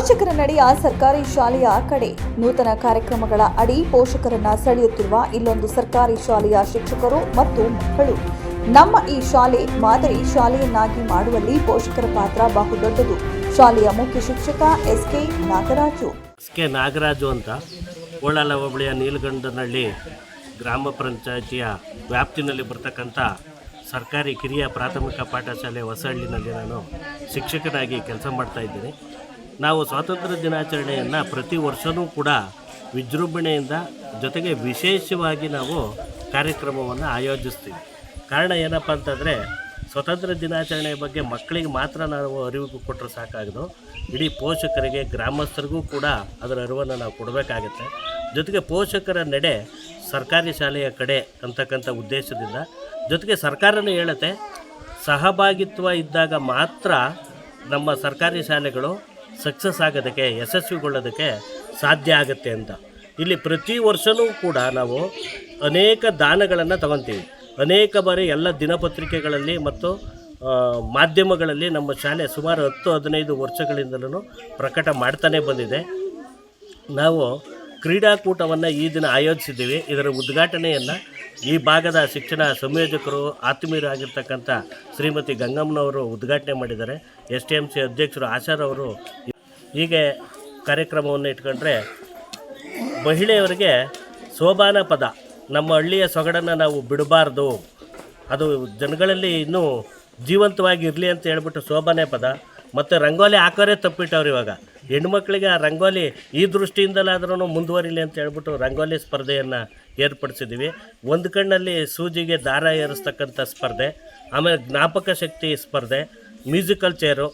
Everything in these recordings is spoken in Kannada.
ಪೋಷಕರ ನಡೆಯ ಸರ್ಕಾರಿ ಶಾಲೆಯ ಕಡೆ. ನೂತನ ಕಾರ್ಯಕ್ರಮಗಳ ಅಡಿ ಪೋಷಕರನ್ನ ಸೆಳೆಯುತ್ತಿರುವ ಇಲ್ಲೊಂದು ಸರ್ಕಾರಿ ಶಾಲೆಯ ಶಿಕ್ಷಕರು ಮತ್ತು ಮಕ್ಕಳು. ನಮ್ಮ ಈ ಶಾಲೆ ಮಾದರಿ ಶಾಲೆಯನ್ನಾಗಿ ಮಾಡುವಲ್ಲಿ ಪೋಷಕರ ಪಾತ್ರ ಬಹುದೊಡ್ಡದು ಶಾಲೆಯ ಮುಖ್ಯ ಶಿಕ್ಷಕ S K Nagaraju. S K Nagaraju ಅಂತ ಕೋಳಾಲ ಹೋಬಳಿಯ ನೀಲಗಂಡನಹಳ್ಳಿ ಗ್ರಾಮ ಪಂಚಾಯಿತಿಯ ವ್ಯಾಪ್ತಿನಲ್ಲಿ ಬರ್ತಕ್ಕಂಥ ಸರ್ಕಾರಿ ಕಿರಿಯ ಪ್ರಾಥಮಿಕ ಪಾಠಶಾಲೆ ಹೊಸಹಳ್ಳಿನಲ್ಲಿ ನಾನು ಶಿಕ್ಷಕನಾಗಿ ಕೆಲಸ ಮಾಡ್ತಾ ಇದ್ದೀನಿ. ನಾವು ಸ್ವಾತಂತ್ರ್ಯ ದಿನಾಚರಣೆಯನ್ನು ಪ್ರತಿ ವರ್ಷವೂ ಕೂಡ ವಿಜೃಂಭಣೆಯಿಂದ ಜೊತೆಗೆ ವಿಶೇಷವಾಗಿ ನಾವು ಕಾರ್ಯಕ್ರಮವನ್ನು ಆಯೋಜಿಸ್ತೀವಿ. ಕಾರಣ ಏನಪ್ಪ ಅಂತಂದರೆ ಸ್ವತಂತ್ರ ದಿನಾಚರಣೆಯ ಬಗ್ಗೆ ಮಕ್ಕಳಿಗೆ ಮಾತ್ರ ನಾವು ಅರಿವು ಕೊಟ್ಟರೆ ಸಾಕಾಗದು. ಇಡೀ ಪೋಷಕರಿಗೆ, ಗ್ರಾಮಸ್ಥರಿಗೂ ಕೂಡ ಅದರ ಅರಿವನ್ನು ನಾವು ಕೊಡಬೇಕಾಗತ್ತೆ. ಜೊತೆಗೆ ಪೋಷಕರ ನಡೆ ಸರ್ಕಾರಿ ಶಾಲೆಯ ಕಡೆ ಅಂತಕ್ಕಂಥ ಉದ್ದೇಶದಿಂದ. ಜೊತೆಗೆ ಸರ್ಕಾರನೇ ಹೇಳುತ್ತೆ, ಸಹಭಾಗಿತ್ವ ಇದ್ದಾಗ ಮಾತ್ರ ನಮ್ಮ ಸರ್ಕಾರಿ ಶಾಲೆಗಳು ಸಕ್ಸಸ್ ಆಗೋದಕ್ಕೆ ಯಶಸ್ವಿಗೊಳ್ಳೋದಕ್ಕೆ ಸಾಧ್ಯ ಆಗುತ್ತೆ ಅಂತ. ಇಲ್ಲಿ ಪ್ರತಿ ವರ್ಷವೂ ಕೂಡ ನಾವು ಅನೇಕ ದಾನಗಳನ್ನು ತಗೊತೀವಿ. ಅನೇಕ ಬಾರಿ ಎಲ್ಲ ದಿನಪತ್ರಿಕೆಗಳಲ್ಲಿ ಮತ್ತು ಮಾಧ್ಯಮಗಳಲ್ಲಿ ನಮ್ಮ ಶಾಲೆ ಸುಮಾರು ಹತ್ತು, ಹದಿನೈದು ವರ್ಷಗಳಿಂದಲೂ ಪ್ರಕಟ ಮಾಡ್ತಾನೆ ಬಂದಿದೆ. ನಾವು ಕ್ರೀಡಾಕೂಟವನ್ನು ಈ ದಿನ ಆಯೋಜಿಸಿದ್ದೀವಿ. ಇದರ ಉದ್ಘಾಟನೆಯನ್ನು ಈ ಭಾಗದ ಶಿಕ್ಷಣ ಸಂಯೋಜಕರು ಆತ್ಮೀಯರಾಗಿರ್ತಕ್ಕಂಥ ಶ್ರೀಮತಿ ಗಂಗಮ್ಮನವರು ಉದ್ಘಾಟನೆ ಮಾಡಿದ್ದಾರೆ. ಎಸ್ ಟಿ ಎಂ ಸಿ ಅಧ್ಯಕ್ಷರು ಆಶಾರವರು ಹೀಗೆ ಕಾರ್ಯಕ್ರಮವನ್ನು ಇಟ್ಕೊಂಡ್ರೆ ಮಹಿಳೆಯರಿಗೆ ಸೋಬಾನ ಪದ, ನಮ್ಮ ಹಳ್ಳಿಯ ಸೊಗಡನ್ನು ನಾವು ಬಿಡಬಾರ್ದು, ಅದು ಜನಗಳಲ್ಲಿ ಇನ್ನೂ ಜೀವಂತವಾಗಿ ಇರಲಿ ಅಂತ ಹೇಳ್ಬಿಟ್ಟು ಶೋಭಾನೆ ಪದ. ಮತ್ತು ರಂಗೋಲಿ ಹಾಕೋರೇ ತಪ್ಪಿಟ್ಟವ್ರು ಇವಾಗ. ಹೆಣ್ಮಕ್ಳಿಗೆ ಆ ರಂಗೋಲಿ ಈ ದೃಷ್ಟಿಯಿಂದಲಾದ್ರೂ ಮುಂದುವರಿಲಿ ಅಂತ ಹೇಳ್ಬಿಟ್ಟು ರಂಗೋಲಿ ಸ್ಪರ್ಧೆಯನ್ನು ಏರ್ಪಡಿಸಿದ್ದೀವಿ ಒಂದು ಕಣ್ಣಲ್ಲಿ ಸೂಜಿಗೆ ದಾರ ಏರಿಸ್ತಕ್ಕಂಥ ಸ್ಪರ್ಧೆ, ಆಮೇಲೆ ಜ್ಞಾಪಕ ಶಕ್ತಿ ಸ್ಪರ್ಧೆ, ಮ್ಯೂಸಿಕಲ್ ಚೇರು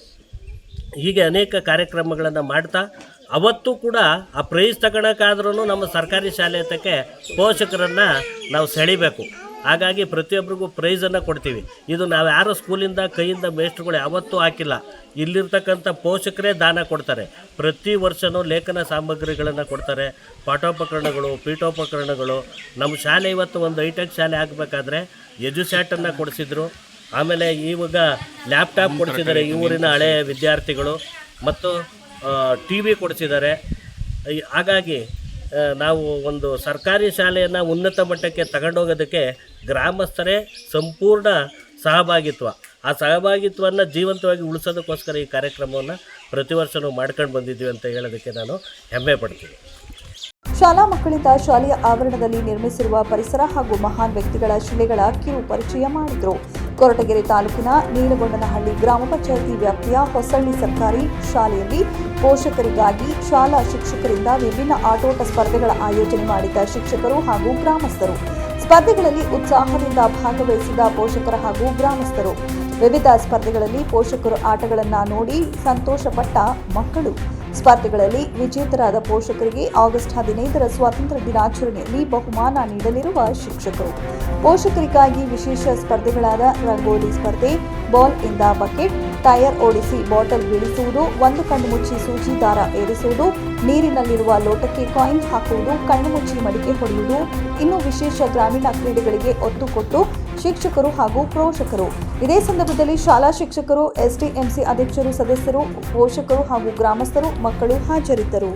ಹೀಗೆ ಅನೇಕ ಕಾರ್ಯಕ್ರಮಗಳನ್ನು ಮಾಡ್ತಾ, ಅವತ್ತು ಕೂಡ ಆ ಪ್ರೈಸ್ ತಗೊಳಕ್ಕಾದ್ರೂ ನಮ್ಮ ಸರ್ಕಾರಿ ಶಾಲೆ ಹತ್ತಕ್ಕೆ ಪೋಷಕರನ್ನು ನಾವು ಸೆಳಿಬೇಕು. ಹಾಗಾಗಿ ಪ್ರತಿಯೊಬ್ಬರಿಗೂ ಪ್ರೈಸನ್ನು ಕೊಡ್ತೀವಿ. ಇದು ನಾವು ಯಾರು ಸ್ಕೂಲಿಂದ, ಕೈಯಿಂದ ಮೇಸ್ಟ್ರುಗಳು ಯಾವತ್ತೂ ಹಾಕಿಲ್ಲ. ಇಲ್ಲಿರ್ತಕ್ಕಂಥ ಪೋಷಕರೇ ದಾನ ಕೊಡ್ತಾರೆ. ಪ್ರತಿ ವರ್ಷವೂ ಲೇಖನ ಸಾಮಗ್ರಿಗಳನ್ನು ಕೊಡ್ತಾರೆ. ಪಾಠೋಪಕರಣಗಳು, ಪೀಠೋಪಕರಣಗಳು. ನಮ್ಮ ಶಾಲೆ ಇವತ್ತು ಒಂದು ಐಟೆಕ್ ಶಾಲೆ ಆಗಬೇಕಾದ್ರೆ ಎಜುಸ್ಯಾಟನ್ನು ಕೊಡಿಸಿದ್ರು. ಆಮೇಲೆ ಇವಾಗ ಲ್ಯಾಪ್ಟಾಪ್ ಕೊಡಿಸಿದ್ದಾರೆ ಈ ಊರಿನ ಹಳೆಯ ವಿದ್ಯಾರ್ಥಿಗಳು ಮತ್ತು ಟಿ ವಿ ಕೊಡಿಸಿದ್ದಾರೆ. ಹಾಗಾಗಿ ನಾವು ಒಂದು ಸರ್ಕಾರಿ ಶಾಲೆಯನ್ನು ಉನ್ನತ ಮಟ್ಟಕ್ಕೆ ತಗೊಂಡೋಗೋದಕ್ಕೆ ಗ್ರಾಮಸ್ಥರೇ ಸಂಪೂರ್ಣ ಸಹಭಾಗಿತ್ವ. ಆ ಸಹಭಾಗಿತ್ವವನ್ನು ಜೀವಂತವಾಗಿ ಉಳಿಸೋದಕ್ಕೋಸ್ಕರ ಈ ಕಾರ್ಯಕ್ರಮವನ್ನು ಪ್ರತಿ ವರ್ಷ ನಾವು ಮಾಡ್ಕೊಂಡು ಬಂದಿದ್ದೀವಿ ಅಂತ ಹೇಳೋದಕ್ಕೆ ನಾನು ಹೆಮ್ಮೆ ಪಡ್ತೀನಿ. ಶಾಲಾ ಮಕ್ಕಳಿಂದ ಶಾಲೆಯ ಆವರಣದಲ್ಲಿ ನಿರ್ಮಿಸಿರುವ ಪರಿಸರ ಹಾಗೂ ಮಹಾನ್ ವ್ಯಕ್ತಿಗಳ ಶಿಲೆಗಳ ಕಿರು ಪರಿಚಯ ಮಾಡಿದರು. ಕೊರಟಗೆರೆ ತಾಲೂಕಿನ ನೀಲಗೊಂಡನಹಳ್ಳಿ ಗ್ರಾಮ ಪಂಚಾಯಿತಿ ವ್ಯಾಪ್ತಿಯ ಹೊಸಳ್ಳಿ ಸರ್ಕಾರಿ ಶಾಲೆಯಲ್ಲಿ ಪೋಷಕರಿಗಾಗಿ ಶಾಲಾ ಶಿಕ್ಷಕರಿಂದ ವಿಭಿನ್ನ ಆಟೋಟ ಸ್ಪರ್ಧೆಗಳ ಆಯೋಜನೆ ಮಾಡಿದ್ದ ಶಿಕ್ಷಕರು ಹಾಗೂ ಗ್ರಾಮಸ್ಥರು. ಸ್ಪರ್ಧೆಗಳಲ್ಲಿ ಉತ್ಸಾಹದಿಂದ ಭಾಗವಹಿಸಿದ ಪೋಷಕರು ಹಾಗೂ ಗ್ರಾಮಸ್ಥರು. ವಿವಿಧ ಸ್ಪರ್ಧೆಗಳಲ್ಲಿ ಪೋಷಕರು ಆಟಗಳನ್ನು ನೋಡಿ ಸಂತೋಷಪಟ್ಟ ಮಕ್ಕಳು. ಸ್ಪರ್ಧೆಗಳಲ್ಲಿ ವಿಜೇತರಾದ ಪೋಷಕರಿಗೆ ಆಗಸ್ಟ್ ಹದಿನೈದರ ಸ್ವಾತಂತ್ರ್ಯ ದಿನಾಚರಣೆಯಲ್ಲಿ ಬಹುಮಾನ ನೀಡಲಿರುವ ಶಿಕ್ಷಕರು. ಪೋಷಕರಿಗಾಗಿ ವಿಶೇಷ ಸ್ಪರ್ಧೆಗಳಾದ ರಂಗೋಲಿ ಸ್ಪರ್ಧೆ, ಬಾಲ್ ಇಂದ ಬಕೆಟ್ ಟೈರ್ ಓಡಿಸಿ ಬಾಟಲ್ ಬೀಳಿಸುವುದು ಒಂದು ಕಣ್ಣು ಮುಚ್ಚಿ ಸೂಜಿ ದಾರ ಏರಿಸುವುದು ನೀರಿನಲ್ಲಿರುವ ಲೋಟಕ್ಕೆ ಕಾಯಿನ್ ಹಾಕುವುದು ಕಣ್ಣು ಮುಚ್ಚಿ ಮಡಿಕೆ ಹೊಡೆಯುವುದು ಇನ್ನು ವಿಶೇಷ ಗ್ರಾಮೀಣ ಕ್ರೀಡೆಗಳಿಗೆ ಒತ್ತು ಕೊಟ್ಟು ಶಿಕ್ಷಕರು ಹಾಗೂ ಪೋಷಕರು. ಇದೇ ಸಂದರ್ಭದಲ್ಲಿ ಶಾಲಾ ಶಿಕ್ಷಕರು ಎಸ್ಡಿಎಂಸಿ ಅಧ್ಯಕ್ಷರು ಸದಸ್ಯರು ಪೋಷಕರು ಹಾಗೂ ಗ್ರಾಮಸ್ಥರು ಮಕ್ಕಳು ಹಾಜರಿದ್ದರು.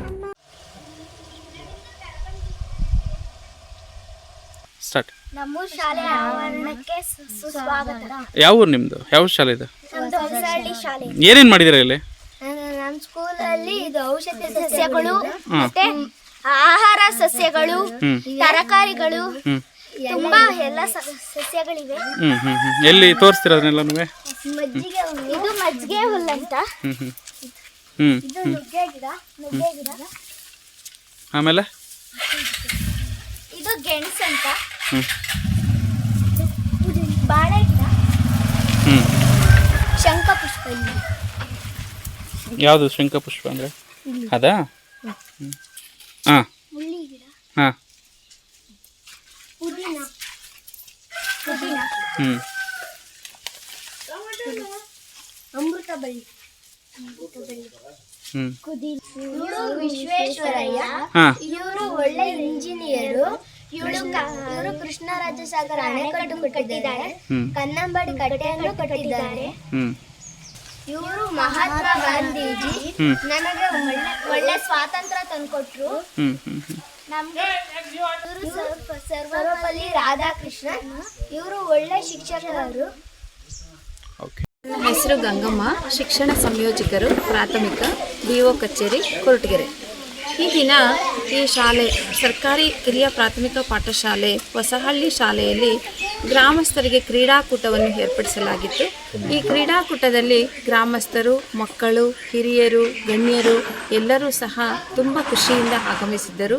ಸ್ಟಾರ್ಟ್. ನಮ್ಮ ಶಾಲೆ ಆವರಣಕ್ಕೆ ಸುಸ್ವಾಗತ. ಯಾವ ಊರು ನಿಮ್ಮದು ಯಾವ ಶಾಲೆ ಇದು? ನಮ್ದು ಹೊಸಹಳ್ಳಿ ಶಾಲೆ. ಏನೇನು ಮಾಡಿದಿರ ಇಲ್ಲಿ? ನಮ್ಮ ಸ್ಕೂಲಲ್ಲಿ ಇದು ಔಷಧಿ ಸಸ್ಯಗಳು ಮತ್ತೆ ಆಹಾರ ಸಸ್ಯಗಳು ತರಕಾರಿಗಳು ತುಂಬಾ ಎಲ್ಲ ಸಸ್ಯಗಳಿವೆ. ಎಲ್ಲಿ ತೋರಿಸ್ತೀರ ಅದನ್ನೆಲ್ಲನೂ ಮಜ್ಜಿಗೆ ಇದು ಮಜ್ಜಿಗೆ ಹುಲ್ಲು ಅಂತ. ಇದು ನುಗ್ಗೆ ಗಿಡ ನುಗ್ಗೆ ಗಿಡ. ಆಮೇಲೆ? ಇದು ಗೆಣಸು ಅಂತ. ಬಾಳೆ ಗಿಡ. ಶಂಕಪುಷ್ಪ ಶಂಖಪುಷ್ಪ ಇಲ್ಲಿ. ಯಾವುದು ಶಂಖಪುಷ್ಪ ಅಂದರೆ? ಅದಾ? ಹಾಂ. ಹಾಂ. ಹ್ಞೂ ಅಮೃತ ಬಳ್ಳಿ. ಕುದಿ ವಿಶ್ವೇಶ್ವರಯ್ಯ. ಹಾಂ. ಇವರು ಒಳ್ಳೆ ಇಂಜಿನಿಯರು. ಇವಳು ಇವರು ಕೃಷ್ಣರಾಜಸಾಗರ ಅಣೆಕಟ್ಟು ಕಟ್ಟಿದ್ದಾರೆ. ಕನ್ನಂಬಾಡಿ ಕಟ್ಟೆಯನ್ನು ಕಟ್ಟಿದ್ದಾರೆ. ಇವರು ಮಹಾತ್ಮ ಗಾಂಧೀಜಿ ನಮಗೆ ಒಳ್ಳೆ ಒಳ್ಳೆ ಸ್ವಾತಂತ್ರ್ಯ ತಂದ್ಕೊಟ್ರು. ನಮ್ಗೆ ಸರ್ವಪಲ್ಲಿ ರಾಧಾಕೃಷ್ಣನ್. ಇವರು ಒಳ್ಳೆ ಶಿಕ್ಷಕರು. ಓಕೆ ನನ್ನ ಹೆಸರು ಗಂಗಮ್ಮ. ಶಿಕ್ಷಣ ಸಂಯೋಜಕರು ಪ್ರಾಥಮಿಕ ಬಿ ಒ ಕಚೇರಿ ಕೊರಟಗೆರೆ. ಈ ದಿನ ಈ ಶಾಲೆ, ಸರ್ಕಾರಿ ಕಿರಿಯ ಪ್ರಾಥಮಿಕ ಪಾಠಶಾಲೆ, ಹೊಸಹಳ್ಳಿ ಶಾಲೆಯಲ್ಲಿ ಗ್ರಾಮಸ್ಥರಿಗೆ ಕ್ರೀಡಾಕೂಟವನ್ನು ಏರ್ಪಡಿಸಲಾಗಿತ್ತು. ಈ ಕ್ರೀಡಾಕೂಟದಲ್ಲಿ ಗ್ರಾಮಸ್ಥರು, ಮಕ್ಕಳು, ಹಿರಿಯರು, ಗಣ್ಯರು ಎಲ್ಲರೂ ಸಹ ತುಂಬ ಖುಷಿಯಿಂದ ಆಗಮಿಸಿದ್ದರು.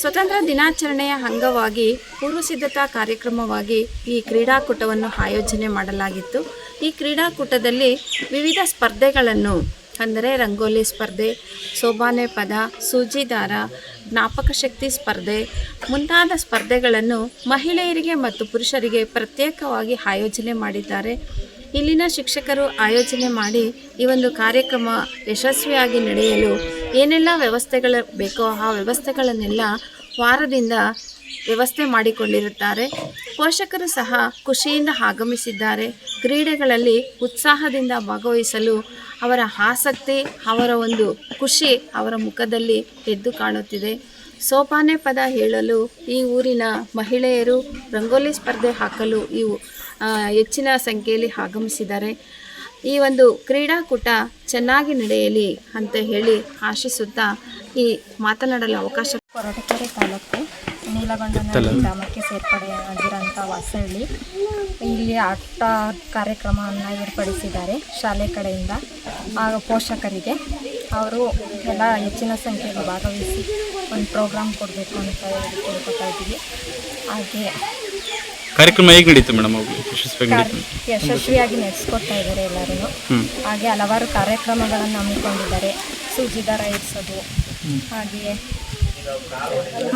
ಸ್ವತಂತ್ರ ದಿನಾಚರಣೆಯ ಅಂಗವಾಗಿ ಪೂರ್ವ ಸಿದ್ಧತಾ ಕಾರ್ಯಕ್ರಮವಾಗಿ ಈ ಕ್ರೀಡಾಕೂಟವನ್ನು ಆಯೋಜನೆ ಮಾಡಲಾಗಿತ್ತು. ಈ ಕ್ರೀಡಾಕೂಟದಲ್ಲಿ ವಿವಿಧ ಸ್ಪರ್ಧೆಗಳನ್ನು ಅಂದರೆ ರಂಗೋಲಿ ಸ್ಪರ್ಧೆ, ಸೋಬಾನೆ ಪದ ಸೂಜಿದಾರ ಜ್ಞಾಪಕ ಶಕ್ತಿ ಸ್ಪರ್ಧೆ ಮುಂತಾದ ಸ್ಪರ್ಧೆಗಳನ್ನು ಮಹಿಳೆಯರಿಗೆ ಮತ್ತು ಪುರುಷರಿಗೆ ಪ್ರತ್ಯೇಕವಾಗಿ ಆಯೋಜನೆ ಮಾಡಿದ್ದಾರೆ. ಇಲ್ಲಿನ ಶಿಕ್ಷಕರು ಆಯೋಜನೆ ಮಾಡಿ ಈ ಒಂದು ಕಾರ್ಯಕ್ರಮ ಯಶಸ್ವಿಯಾಗಿ ನಡೆಯಲು ಏನೆಲ್ಲ ವ್ಯವಸ್ಥೆಗಳು ಬೇಕೋ ಆ ವ್ಯವಸ್ಥೆಗಳನ್ನೆಲ್ಲ ವಾರದಿಂದ ವ್ಯವಸ್ಥೆ ಮಾಡಿಕೊಂಡಿರುತ್ತಾರೆ. ಪೋಷಕರು ಸಹ ಖುಷಿಯಿಂದ ಆಗಮಿಸಿದ್ದಾರೆ. ಕ್ರೀಡೆಗಳಲ್ಲಿ ಉತ್ಸಾಹದಿಂದ ಭಾಗವಹಿಸಲು ಅವರ ಆಸಕ್ತಿ, ಅವರ ಒಂದು ಖುಷಿ ಅವರ ಮುಖದಲ್ಲಿ ಎದ್ದು ಕಾಣುತ್ತಿದೆ. ಸೋಪಾನೆ ಪದ ಹೇಳಲು ಈ ಊರಿನ ಮಹಿಳೆಯರು ರಂಗೋಲಿ ಸ್ಪರ್ಧೆ ಹಾಕಲು ಇವು ಹೆಚ್ಚಿನ ಸಂಖ್ಯೆಯಲ್ಲಿ ಆಗಮಿಸಿದ್ದಾರೆ. ಈ ಒಂದು ಕ್ರೀಡಾಕೂಟ ಚೆನ್ನಾಗಿ ನಡೆಯಲಿ ಅಂತ ಹೇಳಿ ಆಶಿಸುತ್ತಾ ಈ ಮಾತನಾಡಲು ಅವಕಾಶ ಕೊರಟಗೆರೆ ತಾಲೂಕು ನೀಲಗೊಂಡನಹಳ್ಳಿ ಗ್ರಾಮಕ್ಕೆ ಸೇರ್ಪಡೆಯಾಗಿರೋಂಥ ವಾಸಹಳ್ಳಿ ಇಲ್ಲಿ ಆಟ ಕಾರ್ಯಕ್ರಮವನ್ನು ಏರ್ಪಡಿಸಿದ್ದಾರೆ ಶಾಲೆ ಕಡೆಯಿಂದ ಆಗ ಪೋಷಕರಿಗೆ. ಅವರು ಎಲ್ಲ ಹೆಚ್ಚಿನ ಸಂಖ್ಯೆಯಲ್ಲಿ ಭಾಗವಹಿಸಿ ಒಂದು ಪ್ರೋಗ್ರಾಮ್ ಕೊಡಬೇಕು ಅಂತ ಹೇಳಿ ಕೇಳ್ಕೊತಾ ಇದ್ದೀವಿ. ಹಾಗೆ ಕಾರ್ಯಕ್ರಮ ಹೇಗೆ ನಡೀತು ಮೇಡಮ್ ಯಶಸ್ವಿಯಾಗಿ ನಡೆಸ್ಕೊಡ್ತಾ ಇದ್ದಾರೆ ಎಲ್ಲರೂ ಹಾಗೆ ಹಲವಾರು ಕಾರ್ಯಕ್ರಮಗಳನ್ನು ಹಮ್ಮಿಕೊಂಡಿದ್ದಾರೆ. ಸೂಜಿದಾರ ಇರಿಸೋದು. ಹಾಗೆಯೇ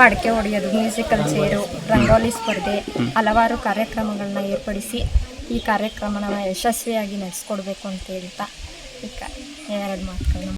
ಮಡಕೆ ಹೊಡೆಯೋದು ಮ್ಯೂಸಿಕಲ್ ಚೇರು ರಂಗೋಲಿ ಸ್ಪರ್ಧೆ, ಹಲವಾರು ಕಾರ್ಯಕ್ರಮಗಳನ್ನ ಏರ್ಪಡಿಸಿ ಈ ಕಾರ್ಯಕ್ರಮನ ಯಶಸ್ವಿಯಾಗಿ ನಡೆಸ್ಕೊಡ್ಬೇಕು ಅಂತ ಹೇಳ್ತಾ, ಈ ಕ ಎರಡು ಮಾತುಗಳನ್ನ